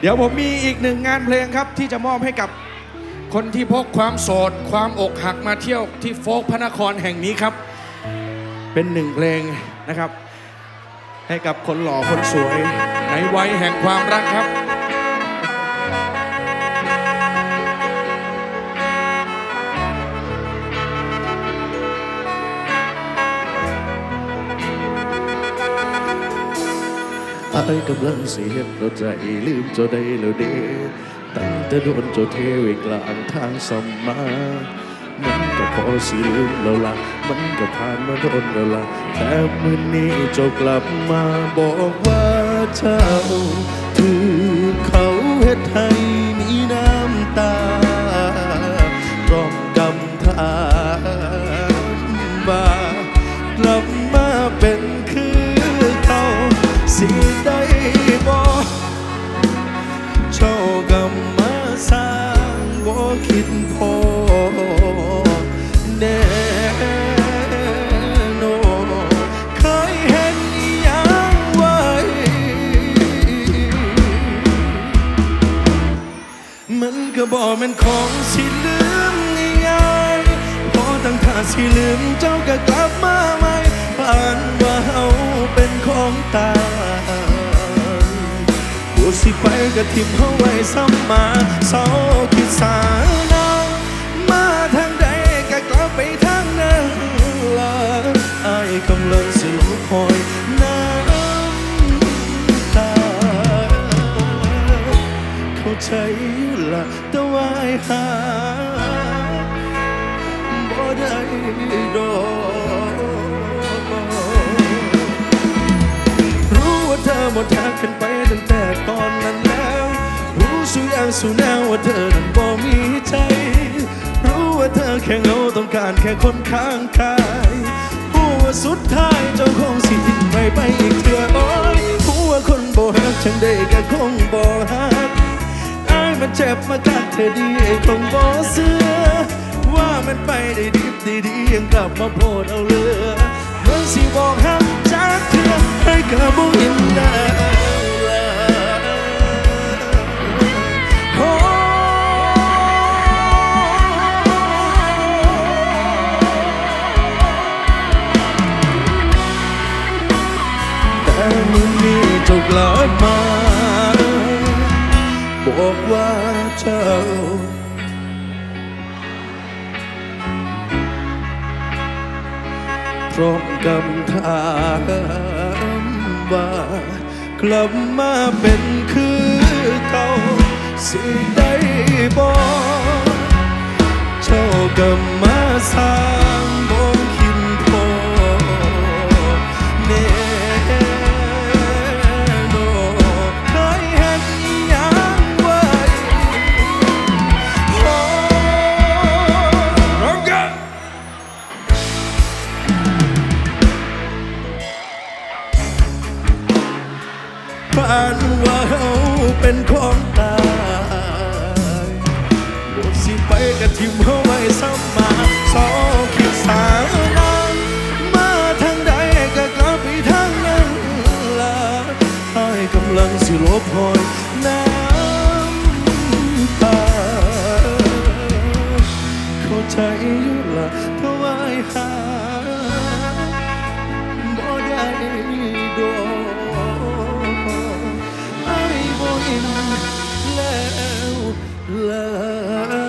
เดี๋ยวผมมีอีกหนึ่งงานเพลงครับ ที่จะมอบให้กับคนที่พกความโสด ความอกหักมาเที่ยวที่โฟกพระนครแห่งนี้ครับ เป็นหนึ่งเพลงนะครับ ให้กับคนหล่อคนสวยในวัยแห่งความรักครับ อายกำลังเสียเราใจลืมเจ้าได้แล้วเด้ตั้งแต่โดนเจ้าเทไว้กลางทางสมมามันก็พอสิลืมแล้วละมันก็ผ่านมาโดนแล้วละแต่มื่อนี้เจ้ากลับมาบอกว่าเจ้าถือเขา สิได้บอกเจ้ากำมาสร้างบ่คิดพอแน่นอนเคยเห็นอีหยังไว้มันก็บอกมันของสิลืมง่ายๆพอตั้งท่าสิลืมเจ้าก็กลับมา สิไปก็ทิมเขาไว้ซ้ำมาเศร้าคิดสานางมาทางใดก็กลับไปทางนั้นละอายกำลังสิลคอยน้ำตาเข้าใจละแต่ว่าหาบ่ได้ดอก ดทางขึ้นไปตั้งแต่ตอนนั้นแล้ว รู้สุอย่างสุแนวว่าเธอนั้นบ่มีใจ รู้ว่าเธอแค่เงาต้องการแค่คนข้างกายรู้ว่าสุดท้ายเจ้าคงสิทิ้งไปไปอีกเถื่อโอ้ยรู้ว่าคนบ่ฮักฉันได้ก็คงบ่ฮักอายมันเจ็บมากัดเธอดีคงบ่เสือว่ามันไปได้ดีดีดียังกลับมาโพดเอาเรือ บอกว่าเจ้า พร้อมกำถามว่ากลับมาเป็นคือเก่าสิได้บอกเจ้ากำมาสา ผ่านว่าเฮาเป็นของตายบทสิไปกับทิมเฮาไว้ซ้ำมาสองคิดสานางมาทางใดก็กลับไปทางนั้นล่ะให้กำลังสิลบหอยน้ำตาเข้าใจอยู่ละเพราะว่าไอ้หา แล้วลา